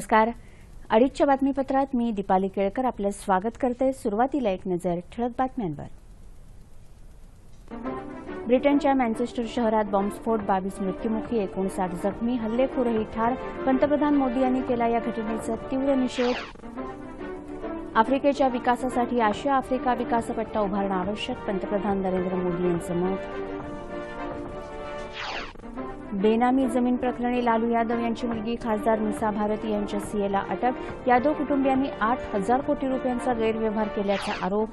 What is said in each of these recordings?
नमस्कार. अडीचच्या बातमीपत्रात मी दीपाली केळकर आपलं स्वागत करते. सुरुवातीला एक नजर ठळक बातम्यांवर. ब्रिटनच्या मँचेस्टर शहरात बॉम्बस्फोट बावीस मृत्युमुखी एकोणसाठ जखमी हल्लेखोरही ठार पंतप्रधान मोदी यांनी केला या घटनेचा तीव्र निषेध. आफ्रिकेच्या विकासासाठी आशिया आफ्रिका विकासपट्टा उभारणं आवश्यक पंतप्रधान नरेंद्र मोदी यांचं मत. बेनामी जमीन प्रकरणी लालू यादव यांची मुलगी खासदार मिसा भारती यांच्या सीएला अटक. यादव कुटुंबियांनी आठ हजार कोटी रुपयांचा गैरव्यवहार केल्याचा आरोप.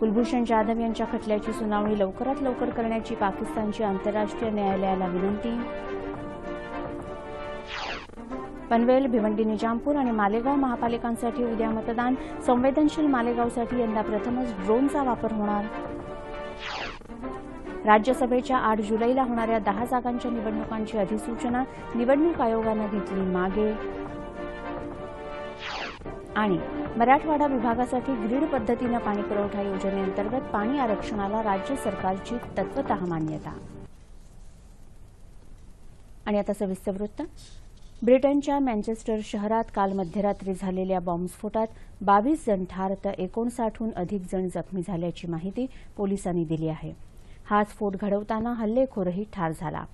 कुलभूषण जाधव यांच्या खटल्याची सुनावणी लवकरात लवकर करण्याची पाकिस्तानची आंतरराष्ट्रीय न्यायालयाला विनंती. पनवेल भिवंडी निजामपूर आणि मालेगाव महापालिकांसाठी उद्या मतदान. संवेदनशील मालेगावसाठी यंदा प्रथमच ड्रोनचा वापर होणार. राज्यसभेच्या आठ जुलैला होणाऱ्या दहा जागांच्या निवडणुकांची अधिसूचना निवडणूक आयोगानं घेतली मागे. आणि मराठवाडा विभागासाठी ग्रीड पद्धतीनं पाणी पुरवठा योजनेअंतर्गत पाणी आरक्षणाला राज्य सरकारची तत्वत मान्यता आणि आता सविस्तर वृत्त. ब्रिटनच्या मँचेस्टर शहरात काल मध्यरात्री झालेल्या बॉम्बस्फोटात बावीस जण ठार तर एकोणसाठहून अधिक जण जखमी झाल्याची माहिती पोलिसांनी दिली आहे. हा स्फोट घडवताना हल्लेखोरही ठार झाला.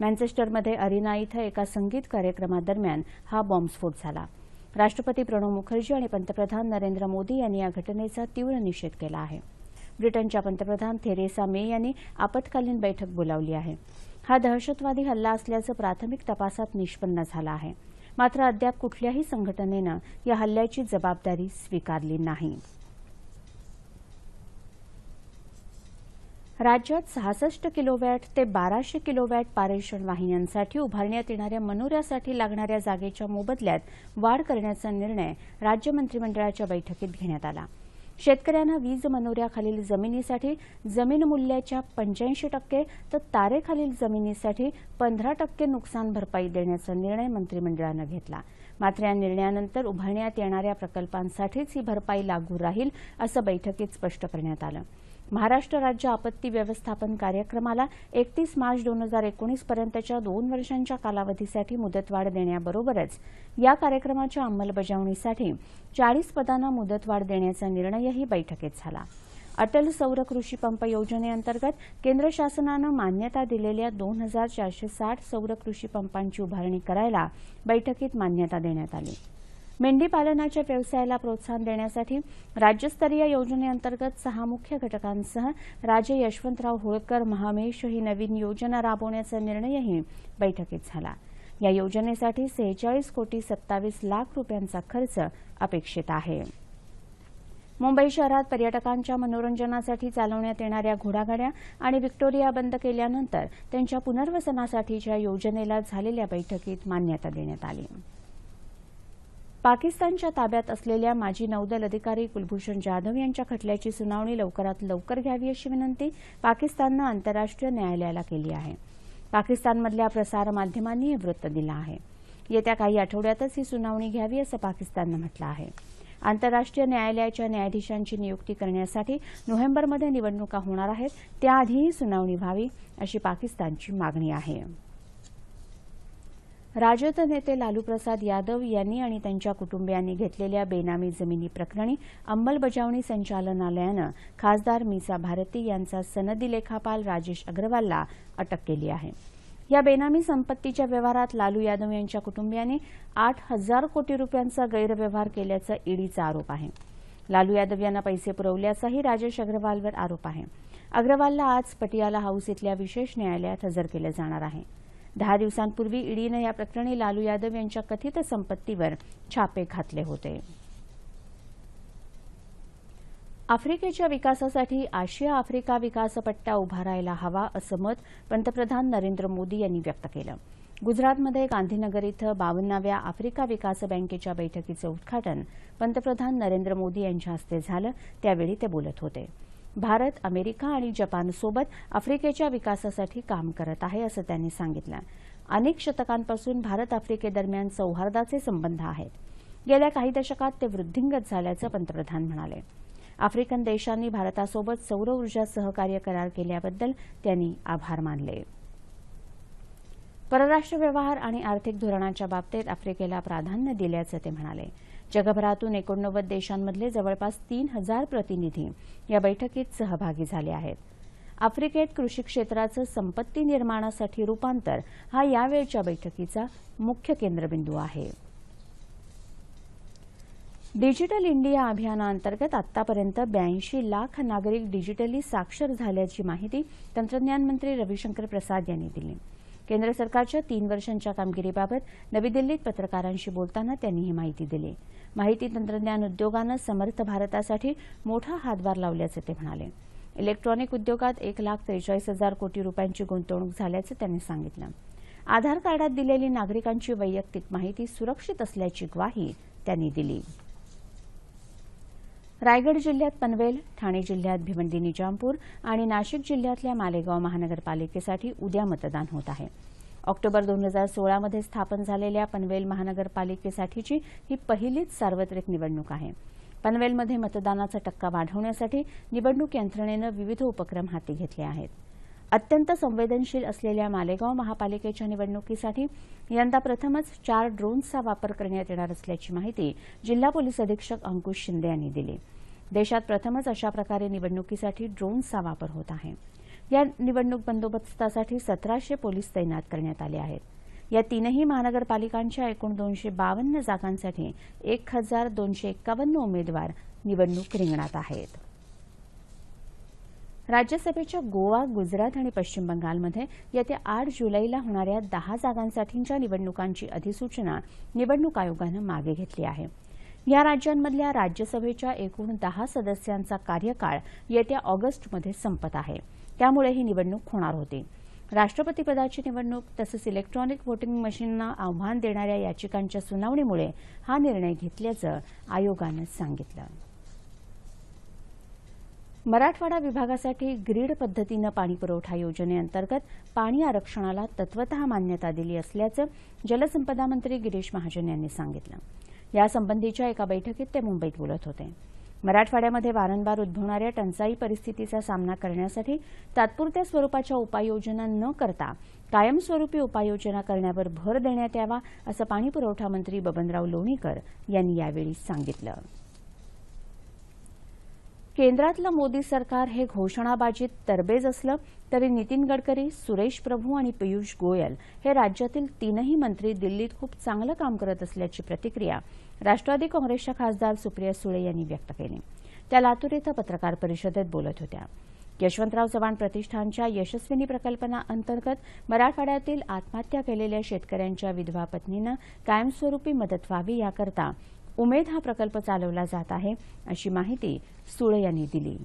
मँचेस्टरमध्ये अरिना इथं एका संगीत कार्यक्रमादरम्यान हा बॉम्बस्फोट झाला. राष्ट्रपती प्रणव मुखर्जी आणि पंतप्रधान नरेंद्र मोदी यांनी या घटनेचा तीव्र निषेध केला आहे. ब्रिटनच्या पंतप्रधान थेरेसा मे यांनी आपत्कालीन बैठक बोलावली आहे. हा दहशतवादी हल्ला असल्याचं प्राथमिक तपासात निष्पन्न झालं आहे. मात्र अद्याप कुठल्याही संघटनेनं या हल्ल्याची जबाबदारी स्वीकारली नाही. राज्यात सहासष्ट किलोवॅट ते बाराशे किलोवॅट पारेषण वाहिन्यांसाठी उभारण्यात येणाऱ्या मनोऱ्यासाठी लागणाऱ्या जागेच्या मोबदल्यात वाढ करण्याचा निर्णय राज्य मंत्रिमंडळाच्या बैठकीत घेण्यात आला. शेतकऱ्यांना वीज मनोऱ्याखालील जमिनीसाठी जमीन मूल्याच्या पंच्याऐंशी टक्के तर तारेखालील जमिनीसाठी पंधरा टक्के नुकसान भरपाई देण्याचा निर्णय मंत्रिमंडळानं घेतला. मात्र या निर्णयानंतर उभारण्यात येणाऱ्या प्रकल्पांसाठीच ही भरपाई लागू राहील असं बैठकीत स्पष्ट करण्यात आलं. महाराष्ट्र राज्य आपत्ती व्यवस्थापन कार्यक्रमाला एकतीस मार्च दोन हजार एकोणीस पर्यंतच्या दोन वर्षांच्या कालावधीसाठी मुदतवाढ देण्याबरोबरच या कार्यक्रमाच्या अंमलबजावणीसाठी चाळीस पदांना मुदतवाढ देण्याचा निर्णयही बैठकीत झाला. अटल सौर कृषी पंप योजनेअंतर्गत केंद्र शासनानं मान्यता दिलेल्या दोन हजार चारशे साठ सौर कृषी पंपांची उभारणी करायला बैठकीत मान्यता देण्यात आली. मेंढी पालनाच्या व्यवसायाला प्रोत्साहन देण्यासाठी राज्यस्तरीय योजनेअंतर्गत सहा मुख्य घटकांसह राजे यशवंतराव होळकर महामेश ही नवीन योजना राबवण्याचा निर्णयही बैठकीत झाला. या योजनेसाठी सेहेचाळीस कोटी सत्तावीस लाख रुपयांचा खर्च अपेक्षित आहे. मुंबई शहरात पर्यटकांच्या मनोरंजनासाठी चालवण्यात येणाऱ्या घोडागाड्या आणि व्हिक्टोरिया बंद केल्यानंतर त्यांच्या पुनर्वसनासाठीच्या योजनेला झालेल्या बैठकीत मान्यता देण्यात आली. पाकिस्तानच्या ताब्यात असलेल्या माजी नौदल अधिकारी कुलभूषण जाधव यांच्या खटल्याची सुनावणी लवकरात लवकर घ्यावी अशी विनंती पाकिस्ताननं आंतरराष्ट्रीय न्यायालयाला केली आहे. पाकिस्तानमधल्या प्रसारमाध्यमांनी हे वृत्त दिलं आहे. येत्या काही आठवड्यातच ही सुनावणी घ्यावी असं पाकिस्ताननं म्हटलं आहे. आंतरराष्ट्रीय न्यायालयाच्या न्यायाधीशांची नियुक्ती करण्यासाठी नोव्हेंबरमध्ये निवडणुका होणार आहेत त्याआधीही सुनावणी व्हावी अशी पाकिस्तानची मागणी आहे. राजद नेते लालूप्रसाद यादव यांनी आणि त्यांच्या कुटुंबियांनी घेतलेल्या बेनामी जमिनी प्रकरणी अंमलबजावणी संचालनालयानं खासदार मीसा भारती यांचा सनदी लेखापाल राजेश अग्रवालला अटक केली आहे. या बेनामी संपत्तीच्या व्यवहारात लालू यादव यांच्या कुटुंबियांनी आठ हजार कोटी रुपयांचा गैरव्यवहार केल्याचा ईडीचा आरोप आहे. लालू यादव यांना पैसे पुरवल्याचाही राजेश अग्रवालवर आरोप आहे. अग्रवालला आज पटियाला हाऊस इथल्या विशेष न्यायालयात हजर केलं जाणार आहे. दहा दिवसांपूर्वी ईडीनं या प्रकरणी लालू यादव यांच्या कथित संपत्तीवर छापे घातले होते. आफ्रिकेच्या विकासासाठी आशिया आफ्रिका विकास पट्टा उभारायला हवा असं मत पंतप्रधान नरेंद्र मोदी यांनी व्यक्त केलं. गुजरातमध्ये गांधीनगर इथं बावन्नाव्या आफ्रिका विकास बँकेच्या बैठकीचं उद्घाटन पंतप्रधान नरेंद्र मोदी यांच्या हस्ते झालं. त्यावेळी ते बोलत होते. भारत अमेरिका आणि जपानसोबत आफ्रिकेच्या विकासासाठी काम करत आहे असं त्यांनी सांगितलं. अनेक शतकांपासून भारत आफ्रिकेदरम्यान सौहार्दाचे संबंध आहेत. गेल्या काही दशकात ते वृद्धिंगत झाल्याचं पंतप्रधान म्हणाले. आफ्रिकन देशांनी भारतासोबत सौर ऊर्जा सहकार्य करार केल्याबद्दल त्यांनी आभार मानले. परराष्ट्र व्यवहार आणि आर्थिक धोरणाच्या बाबतीत आफ्रिकेला प्राधान्य दिल्याचं ते म्हणाले. जगभरातून एकोणनव्वद देशांमधले जवळपास तीन हजार प्रतिनिधी या बैठकीत सहभागी झाले आहेत. आफ्रिकेत कृषी क्षेत्राचं संपत्ती निर्माणासाठी रूपांतर हा यावेळच्या बैठकीचा मुख्य केंद्रबिंदू आहे. डिजिटल इंडिया अभियानाअंतर्गत आतापर्यंत ब्याऐंशी लाख नागरिक डिजिटली साक्षर झाल्याची माहिती तंत्रज्ञान मंत्री रविशंकर प्रसाद यांनी दिली. केंद्र सरकारच्या तीन वर्षांच्या कामगिरीबाबत नवी दिल्लीत पत्रकारांशी बोलताना त्यांनी ही माहिती दिली. माहिती तंत्रज्ञान उद्योगानं समर्थ भारतासाठी मोठा हातभार लावल्याचं ते म्हणाले. इलेक्ट्रॉनिक उद्योगात एक लाख त्रेचाळीस हजार कोटी रुपयांची गुंतवणूक झाल्याचं त्यांनी सांगितलं. आधार कार्डात दिलेली नागरिकांची वैयक्तिक माहिती सुरक्षित असल्याची ग्वाही त्यांनी दिली. रायगड जिल्ह्यात पनवेल ठाणे जिल्ह्यात भिवंडी निजामपूर आणि नाशिक जिल्ह्यातल्या मालेगाव महानगरपालिकेसाठी उद्या मतदान होत आहे. ऑक्टोबर दोन हजार सोळामध्ये स्थापन झालेल्या पनवेल महानगरपालिकेसाठीची ही पहिलीच सार्वत्रिक निवडणूक आहे. पनवेलमध्ये मतदानाचा टक्का वाढवण्यासाठी निवडणूक यंत्रणेनं विविध उपक्रम हाती घेतले आहेत. अत्यंत संवेदनशील असलेल्या मालेगाव महापालिकेच्या निवडणुकीसाठी यंदा प्रथमच चार ड्रोन्सचा वापर करण्यात येणार असल्याची माहिती जिल्हा पोलीस अधीक्षक अंकुश शिंदे यांनी दिली. देशात प्रथमच अशा प्रकारे निवडणुकीसाठी ड्रोन्सचा वापर होत आहे. या निवडणूक बंदोबस्तासाठी सतराशे पोलीस तैनात करण्यात आले आहेत. या तीनही महानगरपालिकांच्या एकूण दोनशे बावन्न जागांसाठी एक हजार दोनशे एक्कावन्न उमेदवार निवडणूक रिंगणात आहेत. राज्यसभेच्या गोवा गुजरात आणि पश्चिम बंगालमध्ये येत्या आठ जुलैला होणाऱ्या दहा जागांसाठीच्या निवडणुकांची अधिसूचना निवडणूक आयोगानं मागे घेतली आहे. या राज्यांमधल्या राज्यसभेच्या एकूण दहा सदस्यांचा कार्यकाळ येत्या ऑगस्टमध्ये संपत आहे. त्यामुळे ही निवडणूक होणार होती. राष्ट्रपतीपदाची निवडणूक तसंच इलेक्ट्रॉनिक व्होटिंग मशीनना आव्हान देणाऱ्या याचिकांच्या सुनावणीमुळे हा निर्णय घेतल्याचं आयोगानं सांगितलं. मराठवाडा विभागासाठी ग्रीड पद्धतीनं पाणीपुरवठा योजनेअंतर्गत पाणी आरक्षणाला तत्वत मान्यता दिली असल्याचं जलसंपदा मंत्री गिरीश महाजन यांनी सांगितलं. यासंबंधीच्या एका बैठकीत ते मुंबईत बोलत होते. मराठवाड्यामध्ये वारंवार उद्भवणाऱ्या टंचाई परिस्थितीचा सामना करण्यासाठी तात्पुरत्या स्वरूपाच्या उपाययोजना न करता कायमस्वरूपी उपाययोजना करण्यावर भर देण्यात यावा असं पाणीपुरवठा मंत्री बबनराव लोणीकर यांनी यावेळी सांगितलं. केंद्रातलं मोदी सरकार हे घोषणाबाजीत तरबेज असलं तरी नितीन गडकरी सुरेश प्रभू आणि पियुष गोयल हे राज्यातील तीनही मंत्री दिल्लीत खूप चांगलं काम करत असल्याची प्रतिक्रिया राष्ट्रवादी काँग्रेसच्या खासदार सुप्रिया सुळे यांनी व्यक्त केली. त्या लातूर इथं पत्रकार परिषदेत बोलत होत्या. यशवंतराव चव्हाण प्रतिष्ठानच्या यशस्विनी प्रकल्पनाअंतर्गत मराठवाड्यातील आत्महत्या केलेल्या शेतकऱ्यांच्या विधवा पत्नीनं कायमस्वरूपी मदत व्हावी याकरता उमेद हा प्रकल्प चालवला जात आहे अशी माहिती सुळे यांनी दिली.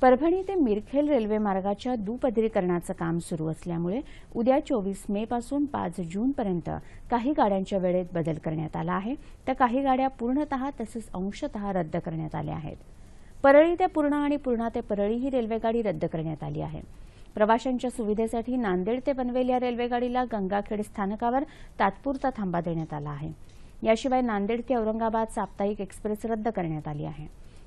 परभणी ते मिरखेल रेल्वे मार्गाच्या दुपदरीकरणाचं काम सुरू असल्यामुळे उद्या चोवीस मे पासून पाच जूनपर्यंत काही गाड्यांच्या वेळेत बदल करण्यात आला आहे. तर काही गाड्या पूर्णतः तसंच अंशतः रद्द करण्यात आल्या आहेत. परळी ते पूर्णा आणि पूर्णा ते परळी ही रेल्वेगाडी रद्द करण्यात आली आहे. प्रवाशांच्या सुविधेसाठी नांदेड ते पनवेल या रेल्वेगाडीला गंगाखेड स्थानकावर तात्पुरता थांबा देण्यात आला आहे. याशिवाय नांदेड ते औरंगाबाद साप्ताहिक एक्सप्रेस रद्द करण्यात आली आहे.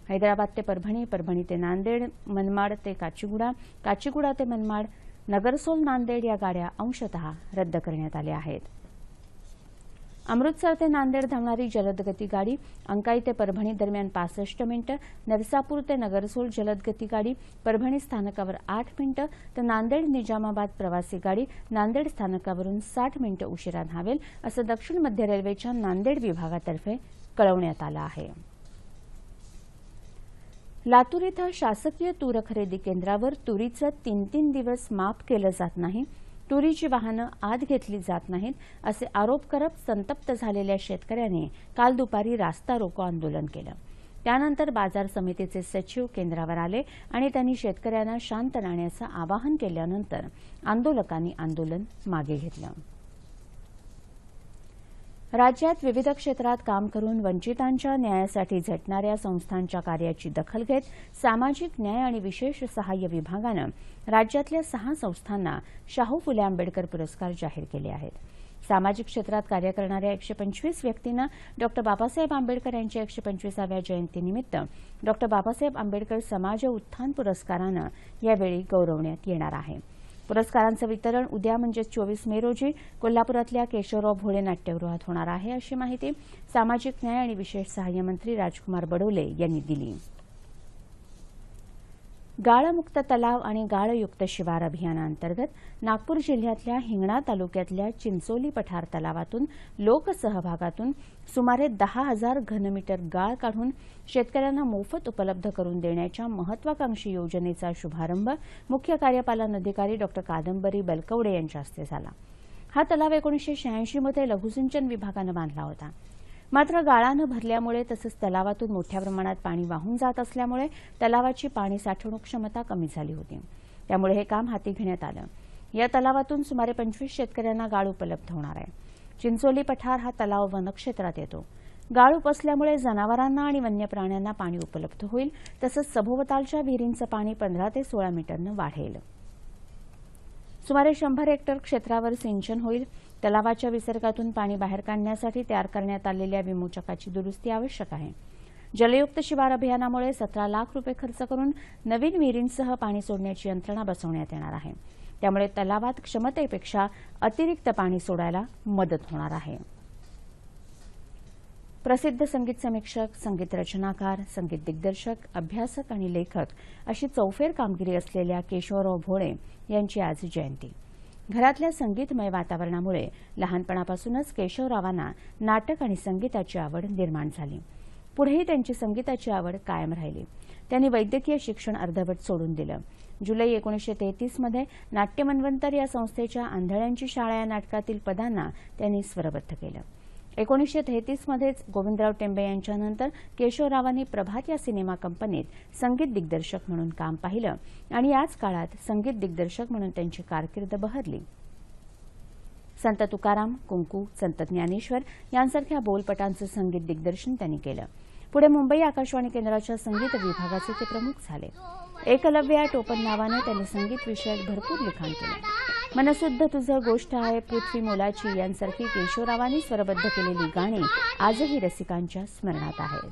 हैदराबाद ते परभणी परभणी ते नांदेड मनमाड ते काचीगुडा काचीगुडा ते मनमाड नगरसोल नांदेड या गाड्या अंशतः रद्द करण्यात आल्या आहेत. अमृतसर ते नांदेड धावणारी जलदगती गाडी अंकाई ते परभणी दरम्यान पासष्ट मिनिटं नरसापूर ते नगरसोल जलदगती गाडी परभणी स्थानकावर आठ मिनिटं तर नांदेड निजामाबाद प्रवासी गाडी नांदेड स्थानकावरून साठ मिनिटं उशिरा धावेल असं दक्षिण मध्य रेल्वेच्या नांदेड विभागातर्फे कळवण्यात आलं आहे. लातूर इथं शासकीय तूर खरेदी केंद्रावर तुरीचं तीन तीन दिवस माफ केलं जात नाही. तुरीची वाहनं आत घेतली जात नाहीत असे आरोप करत संतप्त झालेल्या शेतकऱ्यांनी काल दुपारी रास्ता रोको आंदोलन केलं. त्यानंतर बाजार समितीचे सचिव केंद्रावर आले आणि त्यांनी शेतकऱ्यांना शांत राहण्याचं आवाहन केल्यानंतर आंदोलकांनी आंदोलन मागे घेतलं. राज्यात विविध क्षेत्रात काम करून वंचितांच्या न्यायासाठी झटणाऱ्या संस्थांच्या कार्याची दखल घेत सामाजिक न्याय आणि विशेष सहाय्य विभागानं राज्यातल्या सहा संस्थांना शाहू फुले आंबेडकर पुरस्कार जाहीर केले आहेत. सामाजिक क्षेत्रात कार्य करणाऱ्या एकशे पंचवीस व्यक्तींना डॉक्टर बाबासाहेब आंबेडकर यांच्या एकशे पंचवीसाव्या जयंतीनिमित्त डॉक्टर बाबासाहेब आंबेडकर समाज उत्थान पुरस्कारानं यावेळी गौरवण्यात येणार आहे. पुरस्कारांचं वितरण उद्या म्हणजेच चोवीस मे रोजी कोल्हापुरातल्या केशवराव भोळे नाट्यगृहात होणार आहे अशी माहिती सामाजिक न्याय आणि विशेष सहाय्य मंत्री राजकुमार बडोले यांनी दिली. गाळमुक्त तलाव आणि गाळयुक्त शिवार अभियानांतर्गत नागपूर जिल्ह्यातल्या हिंगणा तालुक्यातल्या चिंचोली पठार तलावातून लोकसहभागातून सुमारे दहा हजार घनमीटर गाळ काढून शेतकऱ्यांना मोफत उपलब्ध करून देण्याच्या महत्वाकांक्षी योजनेचा शुभारंभ मुख्य कार्यपालन अधिकारी डॉ. कादंबरी बलकवडे यांच्या हस्ते झाला. हा तलाव एकोणीसशे शहाऐंशीमध्ये लघुसिंचन विभागानं बांधला होता. मात्र गाळानं भरल्यामुळे तसंच तलावातून मोठ्या प्रमाणात पाणी वाहून जात असल्यामुळे तलावाची पाणी साठवणूक क्षमता कमी झाली होती. त्यामुळे हे काम हाती घेण्यात आलं. या तलावातून सुमारे पंचवीस शेतकऱ्यांना गाळ उपलब्ध होणार आहे. चिंचोली पठार हा तलाव वनक्षेत्रात येतो. गाळ उपसल्यामुळे जनावरांना आणि वन्य प्राण्यांना पाणी उपलब्ध होईल तसंच सभोवतालच्या विहिरींचं पाणी पंधरा ते सोळा मीटरनं वाढेल. सुमारे शंभर हेक्टर क्षेत्रावर सिंचन होईल. तलावाच्या विसर्गातून पाणी बाहेर काढण्यासाठी तयार करण्यात आलेल्या विमोचकाची दुरुस्ती आवश्यक आहे. जलयुक्त शिवार अभियानामुळे सतरा लाख रुपये खर्च करून नवीन विहिरींसह पाणी सोडण्याची यंत्रणा बसवण्यात येणार आहे. त्यामुळे तलावात क्षमतेपेक्षा अतिरिक्त पाणी सोडायला मदत होणार आहे. प्रसिद्ध संगीत समीक्षक संगीत रचनाकार संगीत दिग्दर्शक अभ्यासक आणि लेखक अशी चौफेर कामगिरी असलेल्या केशवराव भोळे यांची आज जयंती. घरातल्या संगीतमय वातावरणामुळे लहानपणापासूनच केशवरावांना नाटक आणि संगीताची आवड निर्माण झाली. पुढेही त्यांची संगीताची आवड कायम राहिली. त्यांनी वैद्यकीय शिक्षण अर्धवट सोडून दिलं. जुलै एकोणीसशे तेहतीसमध्ये नाट्यमन्वंतर या संस्थेच्या आंधळ्यांची शाळा या नाटकातील पदांना त्यांनी स्वरबद्ध केलं. एकोणीसशे तेहतीसमध्येच गोविंदराव टेंबे यांच्यानंतर केशवरावांनी प्रभात या सिनेमा कंपनीत संगीत दिग्दर्शक म्हणून काम पाहिलं आणि याच काळात संगीत दिग्दर्शक म्हणून त्यांची कारकीर्द बहरली. संत तुकाराम कुंकू संत ज्ञानेश्वर यांसारख्या बोलपटांचं संगीत दिग्दर्शन त्यांनी केलं. पुढे मुंबई आकाशवाणी केंद्राच्या संगीत विभागाचे ते प्रमुख झाले. एकलव्य या टोपण नावानं त्यांनी संगीत विषयक भरपूर लिखाण केलं. मनसिद्ध तुझं गोष्ट आहे पृथ्वी मोलाची यांसारखी केशवरावांनी स्वरबद्ध केलेली गाणी आजही रसिकांच्या स्मरणात आहेत.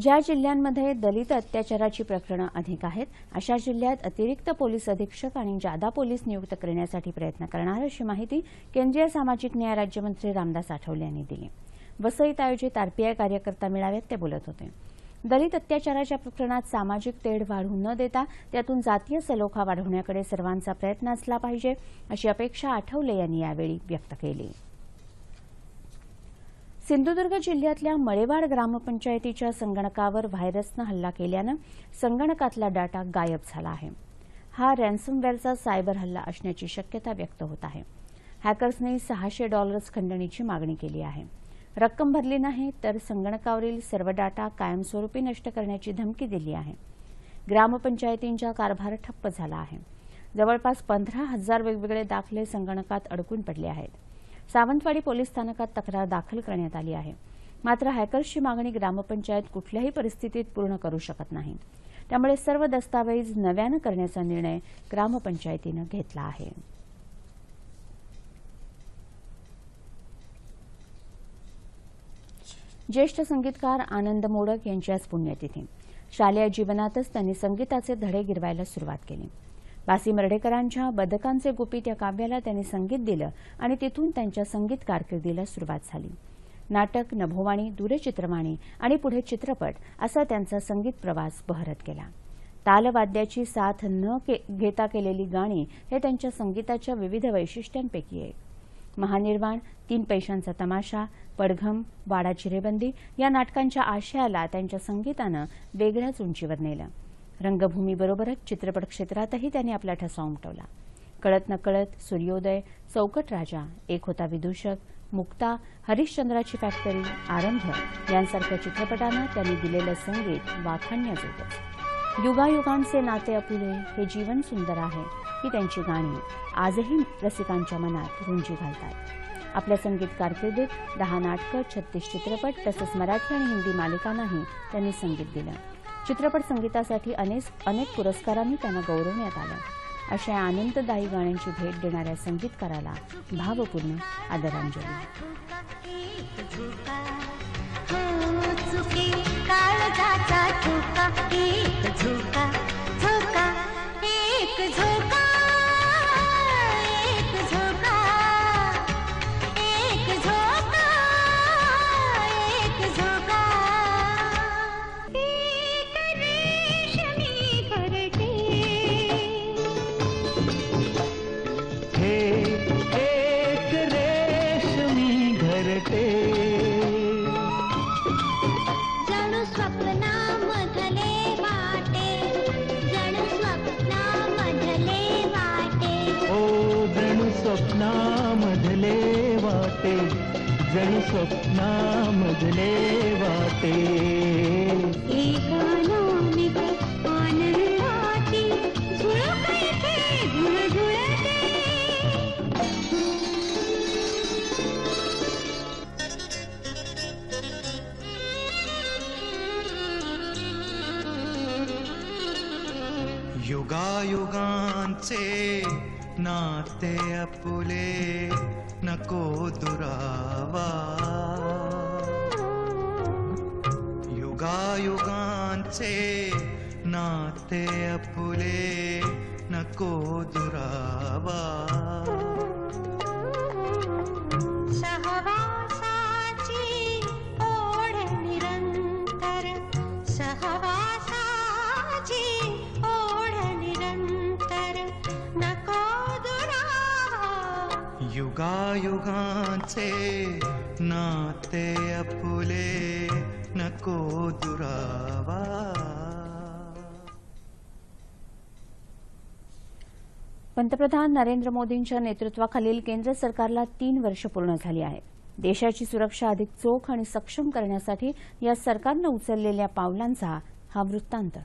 ज्या जिल्ह्यांमध्ये दलित अत्याचाराची प्रकरणं अधिक आहेत अशा जिल्ह्यात अतिरिक्त पोलीस अधीक्षक आणि जादा पोलीस नियुक्त करण्यासाठी प्रयत्न करणार अशी माहिती केंद्रीय सामाजिक न्याय राज्यमंत्री रामदास आठवले यांनी दिली. वसईत आयोजित आरपीआय कार्यकर्ता मेळाव्यात ते बोलत होते. दलित अत्याचाराच्या प्रकरणात सामाजिक तेढ वाढू न देता त्यातून जातीय सलोखा वाढवण्याकडे सर्वांचा प्रयत्न असला पाहिजे अशी अपेक्षा आठवले यांनी यावेळी व्यक्त केली. सिंधुदुर्ग जिल्ह्यातल्या मळेवाड ग्रामपंचायतीच्या संगणकावर व्हायरसनं हल्ला केल्यानं संगणकातला डाटा गायब झाला आहे. हा रॅन्समवेअरचा सायबर हल्ला असण्याची शक्यता व्यक्त होत आहे. हॅकर्सने सहाशे डॉलर्स खंडणीची मागणी केली आहे. रक्कम भरली नाही तर संगणकावरील सर्व डाटा कायमस्वरूपी नष्ट करण्याची धमकी दिली आहे. ग्रामपंचायतींचा कारभार ठप्प झाला आहे. जवळपास पंधरा हजार वेगवेगळे दाखले संगणकात अडकून पडले आहेत. सावंतवाडी पोलीस स्थानकात तक्रार दाखल करण्यात आली आहे. मात्र हॅकर्सची मागणी ग्रामपंचायत कुठल्याही परिस्थितीत पूर्ण करू शकत नाही. त्यामुळे सर्व दस्तावेज नव्यानं करण्याचा निर्णय ग्रामपंचायतीनं घेतला आहे. ज्येष्ठ संगीतकार आनंद मोडक यांची आज पुण्यतिथी. शालेय जीवनातच त्यांनी संगीताचे धडे गिरवायला सुरुवात केली. बासी मर्ढेकरांच्या बदकांचे गुपित या काव्याला त्यांनी संगीत दिलं आणि तिथून त्यांच्या संगीत कारकिर्दीला सुरुवात झाली. नाटक नभोवाणी दूरचित्रवाणी आणि पुढे चित्रपट असा त्यांचा संगीत प्रवास बहरत गेला. तालवाद्याची साथ न के घेता केलेली गाणी हे त्यांच्या संगीताच्या विविध वैशिष्ट्यांपैकी एक. महानिर्वाण तीन पैशांचा तमाशा पडघम वाडा चिरेबंदी या नाटकांच्या आशयाला त्यांच्या संगीतानं वेगळ्याच उंचीवर नेलं. रंगभूमीबरोबरच चित्रपट क्षेत्रातही त्यांनी आपला ठसा उमटवला. कळत नकळत सूर्योदय चौकट राजा एक होता विदूषक मुक्ता हरिश्चंद्राची फॅक्टरी आरंभ यांसारख्या चित्रपटांना त्यांनी दिलेलं संगीत वाखाणण्याजोगं युगायुगांचे नाते अपुले हे जीवन सुंदर आहे ही त्यांची गाणी आजही रसिकांच्या मनात रुंजी घालतात. आपल्या संगीत कारकिर्दीत दहा नाटकं छत्तीस चित्रपट तसंच मराठी आणि हिंदी मालिकांनाही त्यांनी संगीत दिलं. चित्रपट संगीतासाठी अनेक अनेक पुरस्कारांनी त्यांना गौरवण्यात आलं अशा आनंददायी गाण्यांची भेट देणाऱ्या संगीतकाराला भावपूर्ण आदरांजली स्वप्नामधले वाटे जणू स्वप्नामधले वाटे युगायुगांचे नाते अपुले नको दुरावा युगायुगांचे नाते अपुले युगायुगांचे नाते अपुले नको दुरावा. पंतप्रधान नरेंद्र मोदींच्या नेतृत्वाखालील केंद्र सरकारला तीन वर्ष पूर्ण झाली आहेत. देशाची सुरक्षा अधिक चोख आणि सक्षम करण्यासाठी या सरकारनं उचललेल्या पावलांचा हा वृत्तांत.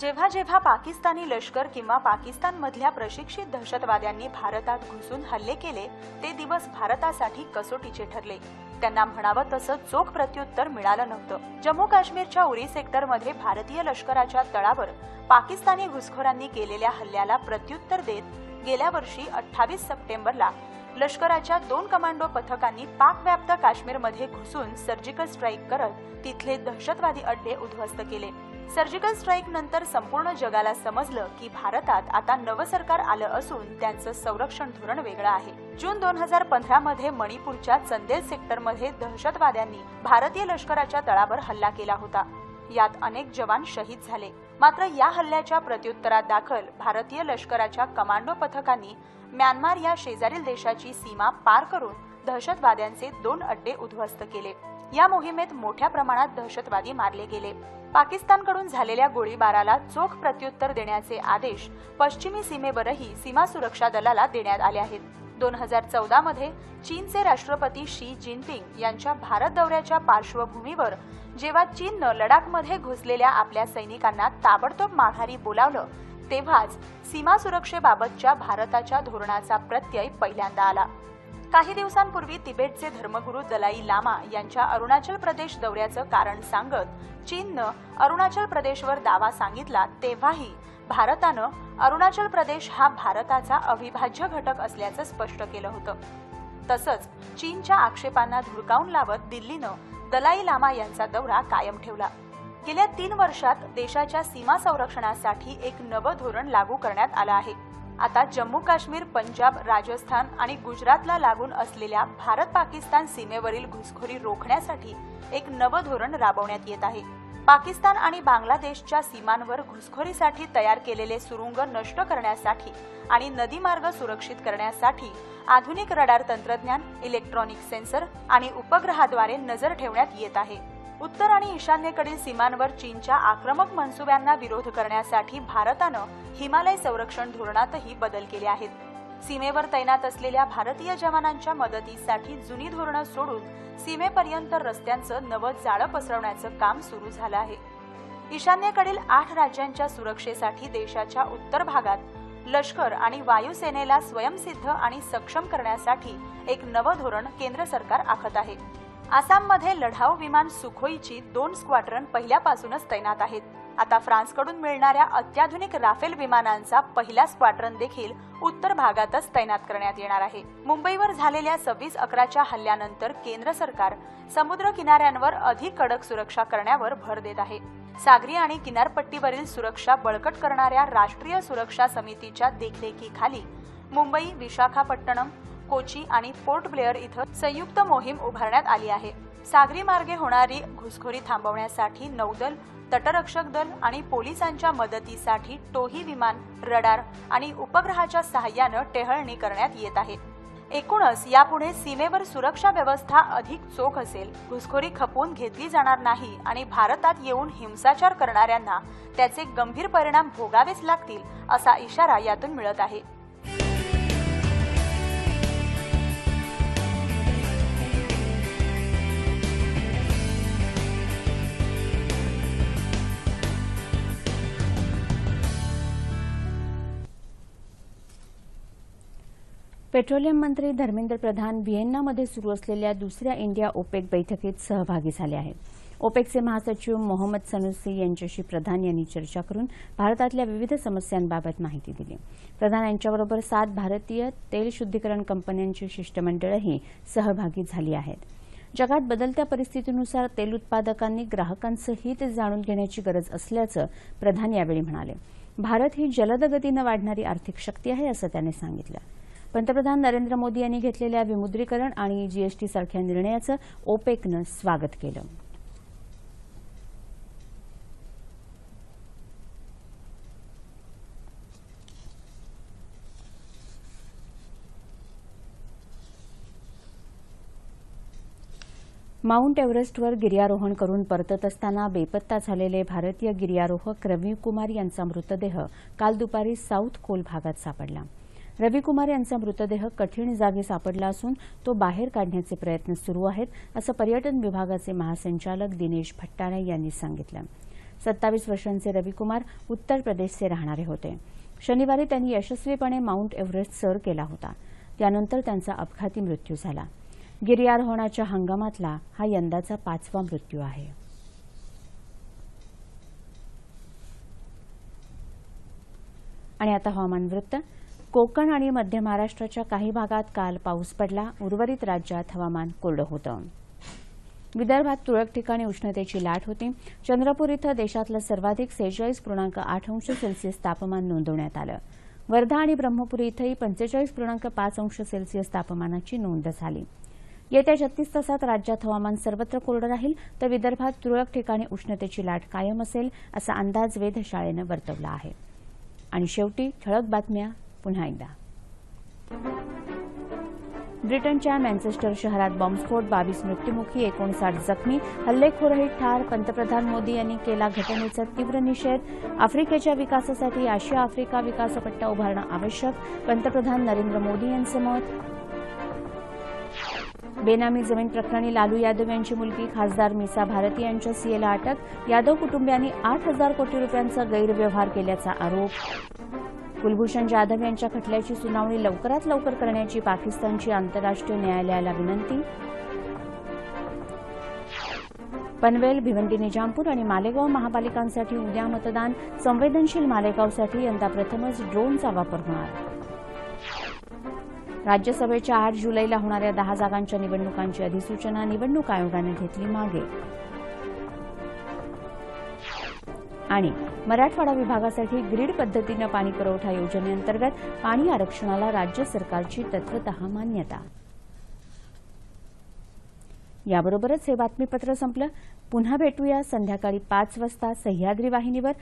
जेव्हा जेव्हा पाकिस्तानी लष्कर किंवा पाकिस्तानमधल्या प्रशिक्षित दहशतवाद्यांनी भारतात घुसून हल्ले केले ते दिवस भारतासाठी कसोटीचे ठरले. त्यांना म्हणावं तसं चोख प्रत्युत्तर मिळालं नव्हतं. जम्मू काश्मीरच्या उरी सेक्टरमध्ये भारतीय लष्कराच्या तळावर पाकिस्तानी घुसखोरांनी केलेल्या हल्ल्याला प्रत्युत्तर देत गेल्या वर्षी अठ्ठावीस सप्टेंबरला लष्कराच्या दोन कमांडो पथकांनी पाकव्याप्त काश्मीरमध्ये घुसून सर्जिकल स्ट्राईक करत तिथले दहशतवादी अड्डे उद्ध्वस्त केले. सर्जिकल स्ट्राईक नंतर संपूर्ण जगाला समजलं की भारतात आता नवं सरकार आलं असून त्यांचं संरक्षण धोरण वेगळं आहे. जून दोन हजार पंधरा मध्ये मणिपूरच्या चंदेल सेक्टरमध्ये दहशतवाद्यांनी भारतीय लष्कराच्या तळावर हल्ला केला होता. यात अनेक जवान शहीद झाले. मात्र या हल्ल्याच्या प्रत्युत्तरात दाखल भारतीय लष्कराच्या कमांडो पथकांनी म्यानमार या शेजारील देशाची सीमा पार करून दहशतवाद्यांचे दोन अड्डे उद्ध्वस्त केले. या मोहिमेत मोठ्या प्रमाणात दहशतवादी मारले गेले. पाकिस्तानकडून झालेल्या गोळीबाराला चोख प्रत्युत्तर देण्याचे आदेश पश्चिमी सीमेवरही सीमा सुरक्षा दलाला देण्यात आले आहेत. दोन हजार चौदा मध्ये चीनचे राष्ट्रपती शी जिनपिंग यांच्या भारत दौऱ्याच्या पार्श्वभूमीवर जेव्हा चीननं लडाखमध्ये घुसलेल्या आपल्या सैनिकांना ताबडतोब माघारी बोलावलं तेव्हाच सीमा सुरक्षेबाबतच्या भारताच्या धोरणाचा प्रत्यय पहिल्यांदा आला. काही दिवसांपूर्वी तिबेटचे धर्मगुरू दलाई लामा यांच्या अरुणाचल प्रदेश दौऱ्याचं कारण सांगत चीननं अरुणाचल प्रदेशवर दावा सांगितला तेव्हाही भारतानं अरुणाचल प्रदेश हा भारताचा अविभाज्य घटक असल्याचं स्पष्ट केलं होतं. तसंच चीनच्या आक्षेपांना धुडकावून लावत दिल्लीनं दलाई लामा यांचा दौरा कायम ठेवला. गेल्या तीन वर्षात देशाच्या सीमा संरक्षणासाठी एक नवं धोरण लागू करण्यात आलं आहे. आता जम्मू काश्मीर पंजाब राजस्थान आणि गुजरातला लागून असलेल्या भारत पाकिस्तान सीमेवरील घुसखोरी रोखण्यासाठी एक नवं धोरण राबवण्यात येत आहे. पाकिस्तान आणि बांगलादेशच्या सीमांवर घुसखोरीसाठी तयार केलेले सुरुंग नष्ट करण्यासाठी आणि नदीमार्ग सुरक्षित करण्यासाठी आधुनिक रडार तंत्रज्ञान इलेक्ट्रॉनिक सेन्सर आणि उपग्रहाद्वारे नजर ठेवण्यात येत आहे. उत्तर आणि ईशान्येकडील सीमांवर चीनच्या आक्रमक मनसुब्यांना विरोध करण्यासाठी भारतानं हिमालय संरक्षण धोरणातही बदल केले आहेत. सीमेवर तैनात असलेल्या भारतीय जवानांच्या मदतीसाठी जुनी धोरणं सोडून सीमेपर्यंत रस्त्यांचं नवं जाळं पसरवण्याचं काम सुरू झालं आहे. ईशान्येकडील आठ राज्यांच्या सुरक्षेसाठी देशाच्या उत्तर भागात लष्कर आणि वायुसेनेला स्वयंसिद्ध आणि सक्षम करण्यासाठी एक नवं धोरण केंद्र सरकार आखत आहे. आसाममध्ये लढाऊ विमान सुखोईची दोन स्क्वाड्रन पहिल्यापासूनच तैनात आहेत. आता फ्रान्सकडून मिळणाऱ्या अत्याधुनिक राफेल विमानांचा पहिला स्क्वाड्रन देखील उत्तर भागातच तैनात करण्यात येणार आहे. मुंबईवर झालेल्या सव्वीस अकराच्या हल्ल्यानंतर केंद्र सरकार समुद्र किनाऱ्यांवर अधिक कडक सुरक्षा करण्यावर भर देत आहे. सागरी आणि किनारपट्टीवरील सुरक्षा बळकट करणाऱ्या राष्ट्रीय सुरक्षा समितीच्या देखरेखीखाली मुंबई विशाखापट्टणम कोची आणि पोर्ट ब्लेअर इथं संयुक्त मोहीम उभारण्यात आली आहे. सागरी मार्गे होणारी घुसखोरी थांबवण्यासाठी नौदल तटरक्षक दल आणि पोलिसांच्या मदतीसाठी टोही विमान रडार आणि उपग्रहाच्या सहाय्यानं टेहळणी करण्यात येत आहे. एकूणच यापुढे सीमेवर सुरक्षा व्यवस्था अधिक चोख असेल. घुसखोरी खपवून घेतली जाणार नाही आणि भारतात येऊन हिंसाचार करणाऱ्यांना त्याचे गंभीर परिणाम भोगावेच लागतील असा इशारा यातून मिळत आहे. पेट्रोलियम मंत्री धर्मेंद्र प्रधान व्हिएन्नामध्ये सुरू असलेल्या दुसऱ्या इंडिया ओपेक बैठकीत सहभागी झाले आहेत. ओपेकचे महासचिव मोहम्मद सनुसी यांच्याशी प्रधान यांनी चर्चा करून भारतातल्या विविध समस्यांबाबत माहिती दिली. प्रधान यांच्याबरोबर सात भारतीय तेल शुद्धीकरण कंपन्यांची शिष्टमंडळही सहभागी झाली आहेत. जगात बदलत्या परिस्थितीनुसार तेल उत्पादकांनी ग्राहकांचं हित जाणून घेण्याची गरज असल्याचं प्रधान यावेळी म्हणाले. भारत ही जलदगतीनं वाढणारी आर्थिक शक्ती आहे असं त्यांनी सांगितलं. पंतप्रधान नरेंद्र मोदी यांनी घेतलेल्या विमुद्रीकरण आणि जीएसटी सारख्या निर्णयाचं ओपेकनं स्वागत केलं. माउंट एव्हरेस्टवर गिर्यारोहण करून परतत असताना बेपत्ता झालेले भारतीय गिर्यारोहक रवी कुमार यांचा मृतदेह काल दुपारी साऊथ कोल भागात सापडला. रविकुमार यांचा मृतदेह कठीण जागी सापडला असून तो बाहेर काढण्याचे प्रयत्न सुरू आहेत असं पर्यटन विभागाचे महासंचालक दिनेश भट्टाणे यांनी सांगितलं. सत्तावीस वर्षांचे रविकुमार उत्तर प्रदेशचे राहणारे होते. शनिवारी त्यांनी यशस्वीपणे माउंट एव्हरेस्ट सर केला होता. त्यानंतर त्यांचा अपघाती मृत्यू झाला. गिर्यारोहणाच्या हंगामातला हा यंदाचा पाचवा मृत्यू आहे. आणि आता हवामान वृत्त. कोकण आणि मध्य महाराष्ट्राच्या काही भागात काल पाऊस पडला. उर्वरित राज्यात हवामान कोरडं होतं. विदर्भात तुरळक ठिकाणी उष्णतेची लाट होती. चंद्रपूर इथं देशातलं सर्वाधिक सेहेचाळीस पूर्णांक आठ अंश सेल्सिअस तापमान नोंदवण्यात आलं. वर्धा आणि ब्रह्मपुरी इथंही पंचेचाळीस पूर्णांक पाच अंश सेल्सिअस तापमानाची नोंद झाली. येत्या छत्तीस तासात राज्यात हवामान सर्वत्र कोरडं राहील तर विदर्भात तुरळक ठिकाणी उष्णतेची लाट कायम असेल असा अंदाज वेधशाळेनं वर्तवला आहे. आणि शेवटी ठळक बातम्या. पुन्हा एकदा. ब्रिटनच्या मँचेस्टर शहरात बॉम्बस्फोट बावीस मृत्युमुखी एकोणसाठ जखमी हल्लेखोरही ठार पंतप्रधान मोदी यांनी केला घटनेचा तीव्र निषेध. आफ्रिकेच्या विकासासाठी आशिया आफ्रिका विकासपट्टा उभारणं आवश्यक पंतप्रधान नरेंद्र मोदी यांचं मत. बेनामी जमीन प्रकरणी लालू यादव यांची मुलगी खासदार मिसा भारती यांच्या सीएला अटक. यादव कुटुंबियांनी आठ हजार कोटी रुपयांचा गैरव्यवहार केल्याचा आरोप. कुलभूषण जाधव यांच्या खटल्याची सुनावणी लवकरात लवकर करण्याची पाकिस्तानची आंतरराष्ट्रीय न्यायालयाला विनंती. पनवेल भिवंडी निजामपूर आणि मालेगाव महापालिकांसाठी उद्या मतदान. संवेदनशील मालेगावसाठी यंदा प्रथमच ड्रोनचा वापर होणार. राज्यसभेच्या आठ जुलैला होणाऱ्या दहा जागांच्या निवडणुकांची अधिसूचना निवडणूक आयोगाने घेतली मागे. आणि मराठवाडा विभागासाठी ग्रीड पद्धतीनं पाणी पुरवठा योजनेअंतर्गत पाणी आरक्षणाला राज्य सरकारची तत्वत मान्यता. याबरोबरच हे बातमीपत्र संपलं. पुन्हा भेटूया संध्याकाळी पाच वाजता सह्याद्री वाहिनीवर.